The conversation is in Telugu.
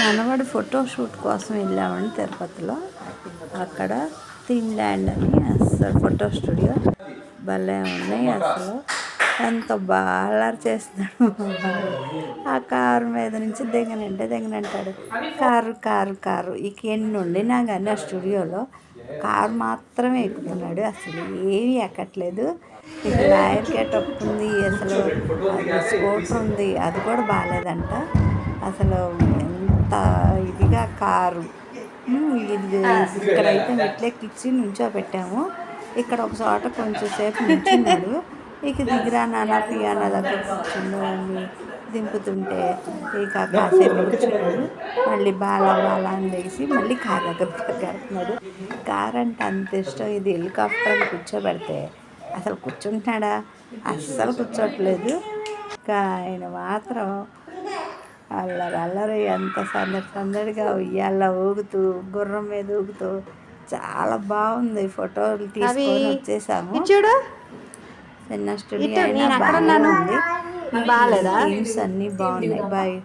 మనవాడు ఫోటో షూట్ కోసం వెళ్ళామని తిరుపతిలో. అక్కడ థీమ్ ల్యాండ్ అని అసలు ఫోటో స్టూడియో భలే ఉన్నాయి అసలు. ఎంత బాగా చేస్తున్నాడు ఆ కారు మీద నుంచి దిగనంటే దిగనంటాడు. Car car car. ఇక ఎన్ని ఉండినా కానీ ఆ స్టూడియోలో కారు మాత్రమే ఎక్కుతున్నాడు. అసలు ఏమీ ఎక్కట్లేదు. ఇక లాయర్ గెటప్ ఉంది అసలు స్పోర్ట్స్ స్కూటర్ ఉంది అది కూడా బాగాలేదంట. అసలు ఎంత కారు. ఇది ఇక్కడైతే మెట్లెక్కిచ్చి నుంచోబెట్టాము ఇక్కడ ఒక చోట కొంచెం సేపు నుంచున్నాడు ఇక దిగిరా నాన్న పియానా దగ్గర కూర్చున్నాడు దింపుతుంటే ఇక కాసేపు కూర్చున్నాడు మళ్ళీ బాల బాల అని లేచి మళ్ళీ కార్ దగ్గర పరిగెడుతున్నాడు కార్ అంటే అంత ఇష్టం. ఇది హెలికాప్టర్ కూర్చోబెడితే అసలు కూర్చుంటున్నాడా అస్సలు కూర్చోట్లేదు. ఇంకా ఆయన మాత్రం అల్లరి అల్లరి ఎంత సందడి సందడిగా ఉయ్యాల ఊగుతూ గుర్రం మీద ఊగుతూ చాలా బాగుంది. ఫోటోలు తీసుకొని వచ్చేసాము. చూడు. చిన్న స్టూడియో అయినా బాగానే. ఉంది బాగాలేదా? అన్నీ బాగున్నాయి. బాయ్.